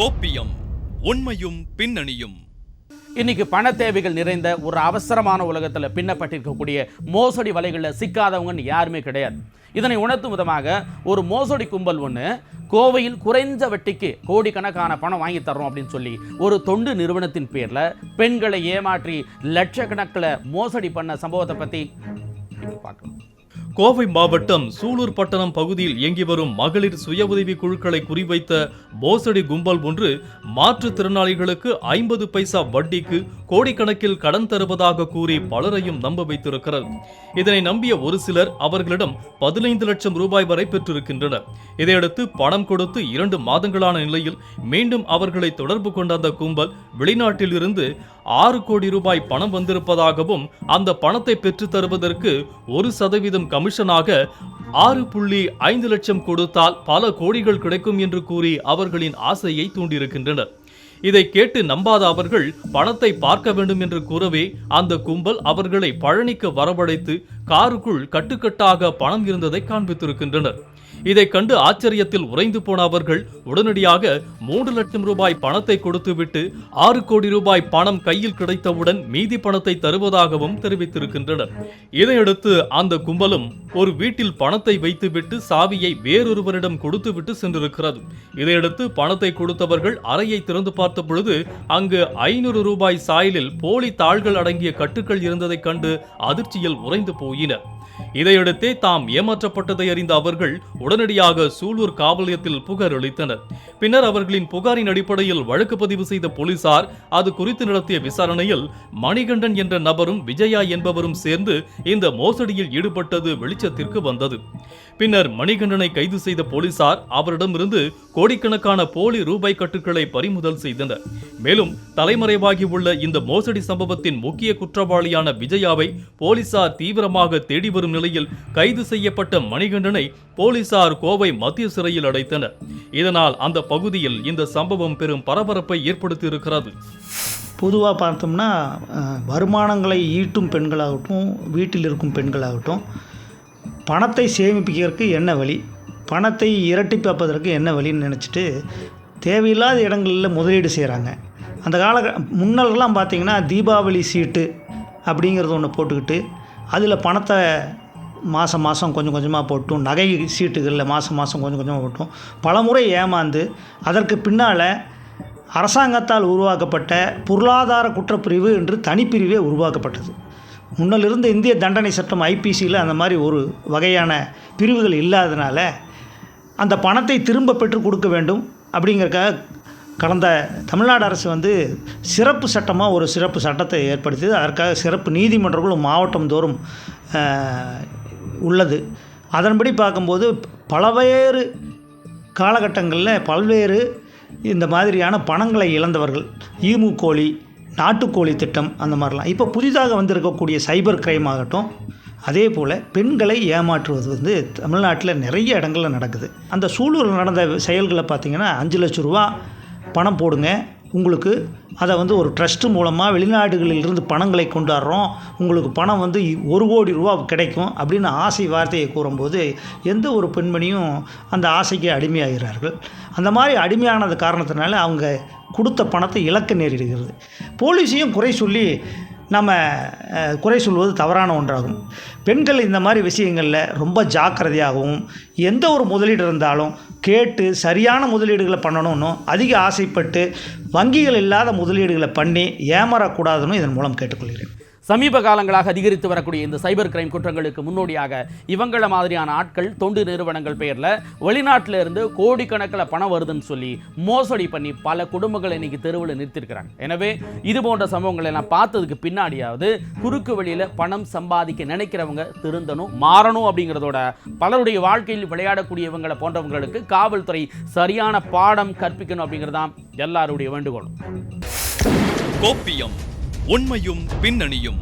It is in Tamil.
கோப்பியம் உண்மையும் பின்னணியும். இன்னைக்கு பண தேவைகள் நிறைந்த ஒரு அவசரமான உலகத்தில் பின்னப்பட்டிருக்கக்கூடிய மோசடி வலைகளில் சிக்காதவங்கன்னு யாருமே கிடையாது. இதனை உணர்த்தும் விதமாக ஒரு மோசடி கும்பல் ஒன்று கோவையில் குறைந்த வட்டிக்கு கோடிக்கணக்கான பணம் வாங்கி தர்றோம் அப்படின்னு சொல்லி ஒரு தொண்டு நிறுவனத்தின் பேரில் பெண்களை ஏமாற்றி லட்சக்கணக்கில் மோசடி பண்ண சம்பவத்தை பற்றி பார்க்கலாம் கோவை மாவட்டம் சூலூர் பட்டணம் பகுதியில் இயங்கி வரும் மகளிர் சுய உதவி குழுக்களை குறிவைத்த மோசடி கும்பல் ஒன்று மாற்றுத்திறனாளிகளுக்கு ஐம்பது பைசா வட்டிக்கு கோடிக்கணக்கில் கடன் தருவதாக கூறி பலரையும் நம்ப வைத்திருக்கிறது. இதனை நம்பிய ஒரு சிலர் அவர்களிடம் பதினைந்து லட்சம் ரூபாய் வரை பெற்றிருக்கின்றனர். இதையடுத்து பணம் கொடுத்து இரண்டு மாதங்களான நிலையில் மீண்டும் அவர்களை தொடர்பு கொண்ட அந்த கும்பல் வெளிநாட்டில் இருந்து ஆறு கோடி ரூபாய் பணம் வந்திருப்பதாகவும் அந்த பணத்தை பெற்றுத் தருவதற்கு ஒரு சதவீதம் கமிஷனாக ஆறு புள்ளி ஐந்து லட்சம் கொடுத்தால் பல கோடிகள் கிடைக்கும் என்று கூறி அவர்களின் ஆசையை தூண்டியிருக்கின்றனர். இதை கேட்டு நம்பாத அவர்கள் பணத்தை பார்க்க வேண்டும் என்று கூறவே அந்த கும்பல் அவர்களை பழனிக்கு வரவழைத்து காருக்குள் கட்டுக்கட்டாக பணம் இருந்ததை காண்பித்திருக்கின்றனர். இதை கண்டு ஆச்சரியத்தில் உறைந்து போன அவர்கள் உடனடியாக மூன்று லட்சம் ரூபாய் பணத்தை கொடுத்துவிட்டு ஆறு கோடி ரூபாய் பணம் கையில் கிடைத்தவுடன் மீதி பணத்தை தருவதாகவும் தெரிவித்திருக்கின்றனர். இதையடுத்து அந்த கும்பலும் ஒரு வீட்டில் பணத்தை வைத்துவிட்டு சாவியை வேறொருவரிடம் கொடுத்துவிட்டு சென்றிருக்கிறது. இதையடுத்து பணத்தை கொடுத்தவர்கள் அறையை திறந்து பார்த்த பொழுது அங்கு ஐநூறு ரூபாய் சாயலில் போலி தாள்கள் அடங்கிய கட்டுக்கள் இருந்ததைக் கண்டு அதிர்ச்சியில் உறைந்து போயினர். இதையடுத்தே தாம் ஏமாற்றப்பட்டதை அறிந்த அவர்கள் உடனடியாக சூலூர் காவல் நிலையத்தில் புகார் அளித்தனர். பின்னர் அவர்களின் புகாரின் அடிப்படையில் வழக்கு பதிவு செய்த போலீசார் அது குறித்து நடத்திய விசாரணையில் மணிகண்டன் என்ற நபரும் விஜயா என்பவரும் சேர்ந்து இந்த மோசடியில் ஈடுபட்டது வெளிச்சத்திற்கு வந்தது. பின்னர் மணிகண்டனை கைது செய்த போலீசார் அவரிடமிருந்து கோடிக்கணக்கான போலி ரூபாய் கட்டுக்களை பறிமுதல் செய்தனர். மேலும் தலைமறைவாகி உள்ள இந்த மோசடி சம்பவத்தின் முக்கிய குற்றவாளியான விஜயாவை போலீசார் தீவிரமாக தேடி வரும் நிலையில் கைது செய்யப்பட்ட மணிகண்டனை போலீசார் கோவை மத்திய சிறையில் அடைத்தனர். இதனால் அந்த பகுதியில் இந்த சம்பவம் பெரும் பரபரப்பை ஏற்படுத்தியிருக்கிறது. பொதுவாக பார்த்தோம்னா வருமானங்களை ஈட்டும் பெண்களாகட்டும் வீட்டில் இருக்கும் பெண்களாகட்டும் பணத்தை சேமிப்பிக்கிறதுக்கு என்ன வழி பணத்தை இரட்டிப்பாப்பதற்கு என்ன வழின்னு நினச்சிட்டு தேவையில்லாத இடங்களில் முதலீடு செய்கிறாங்க அந்த கால முன்னெல்லாம் பார்த்தீங்கன்னா தீபாவளி சீட்டு அப்படிங்கிறது ஒன்று போட்டுக்கிட்டு அதில் பணத்தை மாதம் மாதம் கொஞ்சம் கொஞ்சமாக போட்டும். நகை சீட்டுகளில் மாதம் மாதம் கொஞ்சம் கொஞ்சமாக போட்டும். பலமுறை ஏமாந்து அதற்கு பின்னால் அரசாங்கத்தால் உருவாக்கப்பட்ட பொருளாதார குற்றப்பிரிவு என்று தனிப்பிரிவே உருவாக்கப்பட்டது. முன்னிலிருந்து இந்திய தண்டனை சட்டம் ஐபிசியில் அந்த மாதிரி ஒரு வகையான பிரிவுகள் இல்லாதனால அந்த பணத்தை திரும்ப பெற்றுக் கொடுக்க வேண்டும் அப்படிங்கிறக்காக கடந்த தமிழ்நாடு அரசு வந்து சிறப்பு சட்டமாக ஒரு சிறப்பு சட்டத்தை ஏற்படுத்தியது. அதற்காக சிறப்பு நீதிமன்றங்களும் மாவட்டம் தோறும் உள்ளது. அதன்படி பார்க்கும்போது பலவேறு காலகட்டங்களில் பல்வேறு இந்த மாதிரியான பணங்களை இழந்தவர்கள் ஈமு கோழி நாட்டுக்கோழி திட்டம் அந்த மாதிரிலாம். இப்போ புதிதாக வந்திருக்கக்கூடிய சைபர் கிரைம் ஆகட்டும் அதே போல் பெண்களை ஏமாற்றுவது வந்து தமிழ்நாட்டில் நிறைய இடங்களில் நடக்குது. அந்த சூலூரில் நடந்த செயல்களை பார்த்திங்கன்னா அஞ்சு லட்ச ரூபா பணம் போடுங்க. உங்களுக்கு அதை வந்து ஒரு ட்ரஸ்ட்டு மூலமாக வெளிநாடுகளிலிருந்து பணங்களை கொண்டாடுறோம். உங்களுக்கு பணம் வந்து ஒரு கோடி ரூபா கிடைக்கும் அப்படின்னு ஆசை வார்த்தையை கூறும்போது எந்த ஒரு பெண்மணியும் அந்த ஆசைக்கு அடிமையாகிறார்கள். அந்த மாதிரி அடிமையானது காரணத்தினால அவங்க கொடுத்த பணத்தை இழக்க நேரிடுகிறது. போலீஸையும் குறை சொல்லி நம்ம குறை சொல்வது தவறான ஒன்றாகும். பெண்கள் இந்த மாதிரி விஷயங்களில் ரொம்ப ஜாக்கிரதையாகவும் எந்த ஒரு முதலீடு இருந்தாலும் கேட்டு சரியான முதலீடுகளை பண்ணணும்னு அதிக ஆசைப்பட்டு வங்கிகள் இல்லாத முதலீடுகளை பண்ணி ஏமாறக்கூடாதுன்னு இதன் மூலம் கேட்டுக்கொள்கிறேன். சமீப காலங்களாக அதிகரித்து வரக்கூடிய இந்த சைபர் கிரைம் குற்றங்களுக்கு முன்னோடியாக இவங்கள மாதிரியான ஆட்கள் தொண்டு நிறுவனங்கள் பெயரில் வெளிநாட்டில இருந்து கோடிக்கணக்கில் பணம் வருதுன்னு சொல்லி மோசடி பண்ணி பல குடும்பங்களை இன்னைக்கு தெருவில் நிறுத்திருக்கிறாங்க. எனவே இது போன்ற சம்பவங்களை எல்லாம் பார்த்ததுக்கு பின்னாடியாவது குறுக்கு வழியில் பணம் சம்பாதிக்க நினைக்கிறவங்க திருந்தணும் மாறணும் அப்படிங்கிறதோட பலருடைய வாழ்க்கையில் விளையாடக்கூடியவங்களை போன்றவங்களுக்கு காவல்துறை சரியான பாடம் கற்பிக்கணும் அப்படிங்கிறதான் எல்லாருடைய வேண்டுகோளும். கோப்பியம் உண்மையும் பின்னணியும்.